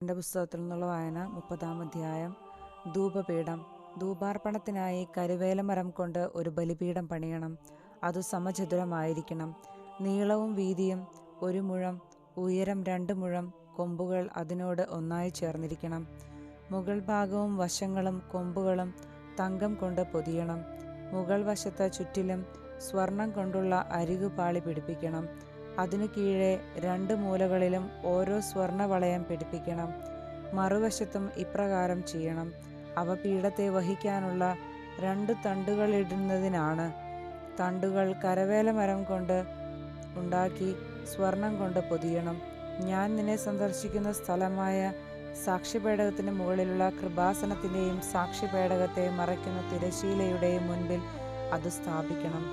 എന്റെ പുസ്തകത്തിൽ നിന്നുള്ള വായന മുപ്പതാം അധ്യായം. ധൂപപീഠം. ധൂപാർപ്പണത്തിനായി കരുവേലമരം കൊണ്ട് ഒരു ബലിപീഠം പണിയണം. അത് സമചതുരമായിരിക്കണം. നീളവും വീതിയും ഒരു മുഴം ഉയരം രണ്ട് മുഴം കൊമ്പുകൾ അതിനോട് ഒന്നായി ചേർന്നിരിക്കണം. മുകൾ ഭാഗവും വശങ്ങളും കൊമ്പുകളും തങ്കം കൊണ്ട് പൊതിയണം. മുകൾ വശത്ത് ചുറ്റിലും സ്വർണം കൊണ്ടുള്ള അരികുപാളി പിടിപ്പിക്കണം. അതിനു കീഴെ രണ്ട് മൂലകളിലും ഓരോ സ്വർണ വളയം പിടിപ്പിക്കണം. മറുവശത്തും ഇപ്രകാരം ചെയ്യണം. അവ പീഠത്തെ വഹിക്കാനുള്ള രണ്ട് തണ്ടുകളിടുന്നതിനാണ്. തണ്ടുകൾ കരവേല മരം കൊണ്ട് ഉണ്ടാക്കി സ്വർണം കൊണ്ട് പൊതിയണം. ഞാൻ നിന്നെ സന്ദർശിക്കുന്ന സ്ഥലമായ സാക്ഷിപേടകത്തിന് മുകളിലുള്ള കൃപാസനത്തിന്റെയും സാക്ഷിപേടകത്തെ മറയ്ക്കുന്ന തിരശീലയുടെയും മുൻപിൽ അത് സ്ഥാപിക്കണം.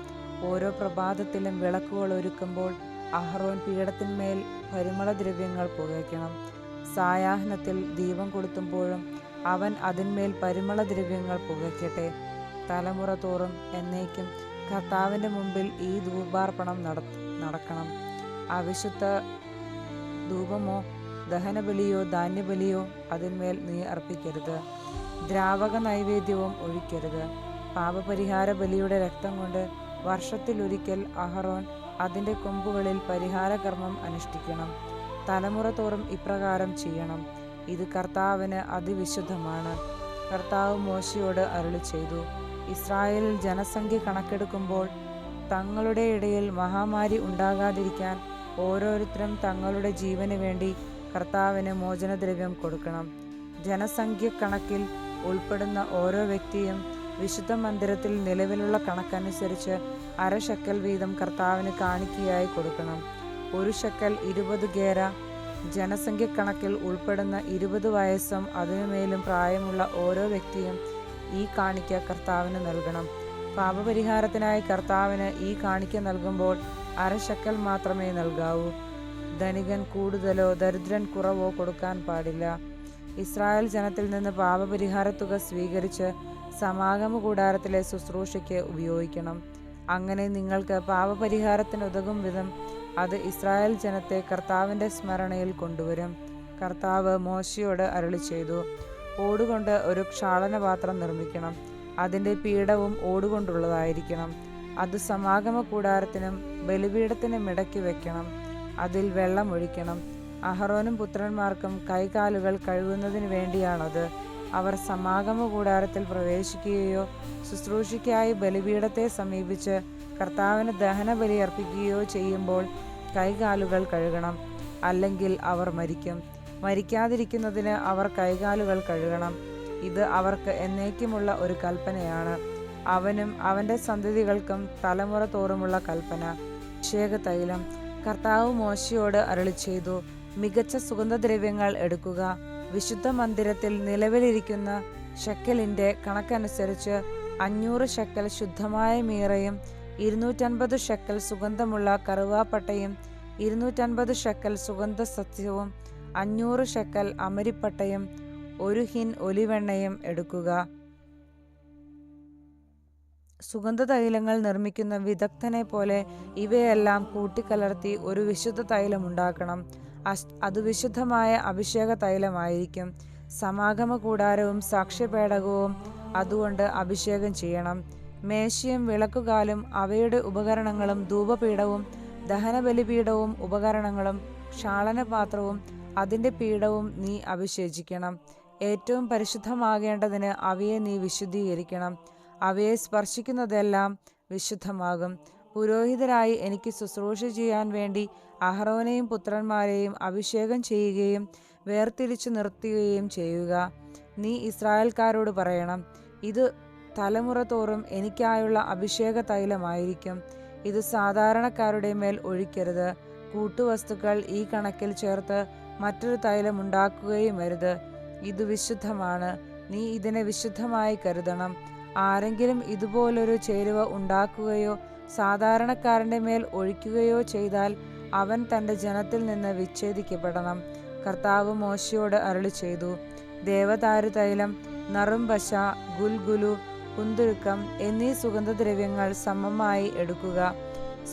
ഓരോ പ്രഭാതത്തിലും വിളക്കുകൾ ഒരുക്കുമ്പോൾ അഹ്റോൻ പീഠത്തിന്മേൽ പരിമളദ്രവ്യങ്ങൾ പുകയ്ക്കണം. സായാഹ്നത്തിൽ ദീപം കൊളുത്തുമ്പോഴും അവൻ അതിന്മേൽ പരിമളദ്രവ്യങ്ങൾ പുകയ്ക്കട്ടെ. തലമുറ തോറും എന്നേക്കും കർത്താവിന്റെ മുമ്പിൽ ഈ ധൂപാർപ്പണം നട നടക്കണം. അവിശുദ്ധ ധൂപമോ ദഹനബലിയോ ധാന്യബലിയോ അതിന്മേൽ നീ അർപ്പിക്കരുത്. ദ്രാവക നൈവേദ്യവും ഒഴിക്കരുത്. പാപപരിഹാര ബലിയുടെ രക്തം കൊണ്ട് വർഷത്തിലൊരിക്കൽ അഹറോൻ അതിന്റെ കൊമ്പുകളിൽ പരിഹാരകർമ്മം അനുഷ്ഠിക്കണം. തലമുറ തോറും ഇപ്രകാരം ചെയ്യണം. ഇത് കർത്താവിന് അതിവിശുദ്ധമാണ്. കർത്താവ് മോശയോട് അരുളി ചെയ്തു. ഇസ്രായേലിൽ ജനസംഖ്യ കണക്കെടുക്കുമ്പോൾ തങ്ങളുടെ ഇടയിൽ മഹാമാരി ഉണ്ടാകാതിരിക്കാൻ ഓരോരുത്തരും തങ്ങളുടെ ജീവന് വേണ്ടി കർത്താവിന് മോചനദ്രവ്യം കൊടുക്കണം. ജനസംഖ്യ കണക്കിൽ ഉൾപ്പെടുന്ന ഓരോ വ്യക്തിയും വിശുദ്ധ മന്ദിരത്തിൽ നിലവിലുള്ള കണക്കനുസരിച്ച് അര ശക്കൽ വീതം കർത്താവിന് കാണിക്കയായി കൊടുക്കണം. ഒരു ശക്കൽ ഇരുപത് ഗേര ജനസംഖ്യ കണക്കിൽ ഉൾപ്പെടുന്ന ഇരുപത് വയസ്സും അതിനുമേലും പ്രായമുള്ള ഓരോ വ്യക്തിയും ഈ കാണിക്ക കർത്താവിന് നൽകണം. പാപപരിഹാരത്തിനായി കർത്താവിന് ഈ കാണിക്ക നൽകുമ്പോൾ അര ശക്കൽ മാത്രമേ നൽകാവൂ. ധനികൻ കൂടുതലോ ദരിദ്രൻ കുറവോ കൊടുക്കാൻ പാടില്ല. ഇസ്രായേൽ ജനത്തിൽ നിന്ന് പാപപരിഹാര തുക സ്വീകരിച്ച് സമാഗമ കൂടാരത്തിലെ ശുശ്രൂഷയ്ക്ക് ഉപയോഗിക്കണം. അങ്ങനെ നിങ്ങൾക്ക് പാപപരിഹാരത്തിനുതകും വിധം അത് ഇസ്രായേൽ ജനത്തെ കർത്താവിന്റെ സ്മരണയിൽ കൊണ്ടുവരും. കർത്താവ് മോശയോട് അരളി ചെയ്തു ഓടുകൊണ്ട് ഒരു ക്ഷാളനപാത്രം നിർമ്മിക്കണം. അതിന്റെ പീഠവും ഓടുകൊണ്ടുള്ളതായിരിക്കണം. അത് സമാഗമ കൂടാരത്തിനും ബലിപീഠത്തിനും ഇടയ്ക്ക് വെക്കണം. അതിൽ വെള്ളം ഒഴിക്കണം. അഹറോനും പുത്രന്മാർക്കും കൈകാലുകൾ കഴുകുന്നതിന് വേണ്ടിയാണത്. അവർ സമാഗമ കൂടാരത്തിൽ പ്രവേശിക്കുകയോ ശുശ്രൂഷയ്ക്കായി ബലിപീഠത്തെ സമീപിച്ച് കർത്താവിന് ദഹന ബലി അർപ്പിക്കുകയോ ചെയ്യുമ്പോൾ കൈകാലുകൾ കഴുകണം. അല്ലെങ്കിൽ അവർ മരിക്കും. മരിക്കാതിരിക്കുന്നതിന് അവർ കൈകാലുകൾ കഴുകണം. ഇത് അവർക്ക് എന്നേക്കുമുള്ള ഒരു കൽപ്പനയാണ്. അവനും അവന്റെ സന്തതികൾക്കും തലമുറ തോറുമുള്ള കൽപ്പന. അഭിഷേക തൈലം കർത്താവ് മോശയോട് അരളി ചെയ്തു മികച്ച സുഗന്ധദ്രവ്യങ്ങൾ എടുക്കുക. വിശുദ്ധ മന്ദിരത്തിൽ നിലവിലിരിക്കുന്ന ഷെക്കലിന്റെ കണക്കനുസരിച്ച് അഞ്ഞൂറ് ഷെക്കൽ ശുദ്ധമായ മീറയും ഇരുന്നൂറ്റൻപത് ഷെക്കൽ സുഗന്ധമുള്ള കറുവാപ്പട്ടയും ഇരുന്നൂറ്റൻപത് ഷെക്കൽ സുഗന്ധ സസ്യവും അഞ്ഞൂറ് ഷെക്കൽ അമരിപ്പട്ടയും ഒരു ഹിൻ ഒലിവെണ്ണയും എടുക്കുക. സുഗന്ധ തൈലങ്ങൾ നിർമ്മിക്കുന്ന വിദഗ്ധനെ പോലെ ഇവയെല്ലാം കൂട്ടിക്കലർത്തി ഒരു വിശുദ്ധ തൈലം ഉണ്ടാക്കണം. അത് വിശുദ്ധമായ അഭിഷേക തൈലമായിരിക്കും സമാഗമ കൂടാരവും സാക്ഷ്യപേടകവും അതുകൊണ്ട് അഭിഷേകം ചെയ്യണം. മേശയും വിളക്കുകാലും അവയുടെ ഉപകരണങ്ങളും ധൂപപീഠവും ദഹനബലിപീഠവും ഉപകരണങ്ങളും ക്ഷാളനപാത്രവും അതിന്റെ പീഠവും നീ അഭിഷേചിക്കണം. ഏറ്റവും പരിശുദ്ധമാകേണ്ടതിന് അവയെ നീ വിശുദ്ധീകരിക്കണം. അവയെ സ്പർശിക്കുന്നതെല്ലാം വിശുദ്ധമാകും. പുരോഹിതരായി എനിക്ക് ശുശ്രൂഷ ചെയ്യാൻ വേണ്ടി അഹ്റോനെയും പുത്രന്മാരെയും അഭിഷേകം ചെയ്യുകയും വേർതിരിച്ചു നിർത്തുകയും ചെയ്യുക. നീ ഇസ്രായേൽക്കാരോട് പറയണം ഇത് തലമുറ തോറും എനിക്കായുള്ള അഭിഷേക തൈലമായിരിക്കും. ഇത് സാധാരണക്കാരുടെ മേൽ ഒഴിക്കരുത്. കൂട്ടുവസ്തുക്കൾ ഈ കണക്കിൽ ചേർത്ത് മറ്റൊരു തൈലം ഉണ്ടാക്കുകയും വരുത് ഇത് വിശുദ്ധമാണ്. നീ ഇതിനെ വിശുദ്ധമായി കരുതണം. ആരെങ്കിലും ഇതുപോലൊരു ചേരുവ ഉണ്ടാക്കുകയോ സാധാരണക്കാരന്റെ മേൽ ഒഴിക്കുകയോ ചെയ്താൽ അവൻ തന്റെ ജനത്തിൽ നിന്ന് വിച്ഛേദിക്കപ്പെടണം. കർത്താവ് മോശയോട് അരളി ചെയ്തു ദേവതാരുതൈലം നറുംപശ ഗുൽഗുലു കുന്തുരുക്കം എന്നീ സുഗന്ധദ്രവ്യങ്ങൾ സമമായി എടുക്കുക.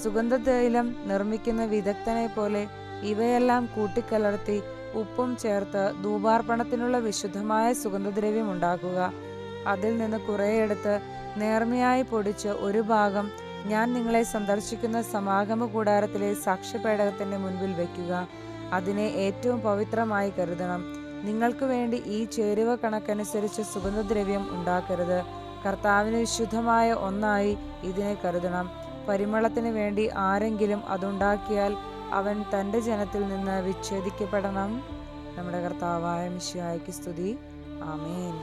സുഗന്ധതൈലം നിർമ്മിക്കുന്ന വിദഗ്ധനെ പോലെ ഇവയെല്ലാം കൂട്ടിക്കലർത്തി ഉപ്പും ചേർത്ത് ധൂപാർപ്പണത്തിനുള്ള വിശുദ്ധമായ സുഗന്ധദ്രവ്യം ഉണ്ടാക്കുക. അതിൽ നിന്ന് കുറേയെടുത്ത് നേർമയായി പൊടിച്ച് ഒരു ഭാഗം ഞാൻ നിങ്ങളെ സന്ദർശിക്കുന്ന സമാഗമ കൂടാരത്തിലെ സാക്ഷ്യപേടകത്തിന്റെ മുൻപിൽ വയ്ക്കുക അതിനെ ഏറ്റവും പവിത്രമായി കരുതണം. നിങ്ങൾക്ക് വേണ്ടി ഈ ചേരുവ കണക്കനുസരിച്ച് സുഗന്ധദ്രവ്യം ഉണ്ടാക്കരുത്. കർത്താവിന് വിശുദ്ധമായ ഒന്നായി ഇതിനെ കരുതണം. പരിമളത്തിന് വേണ്ടി ആരെങ്കിലും അതുണ്ടാക്കിയാൽ അവൻ തന്റെ ജനത്തിൽ നിന്ന് വിച്ഛേദിക്കപ്പെടണം. നമ്മുടെ കർത്താവായ മിശിയായ്ക്ക് സ്തുതി. ആമേൻ.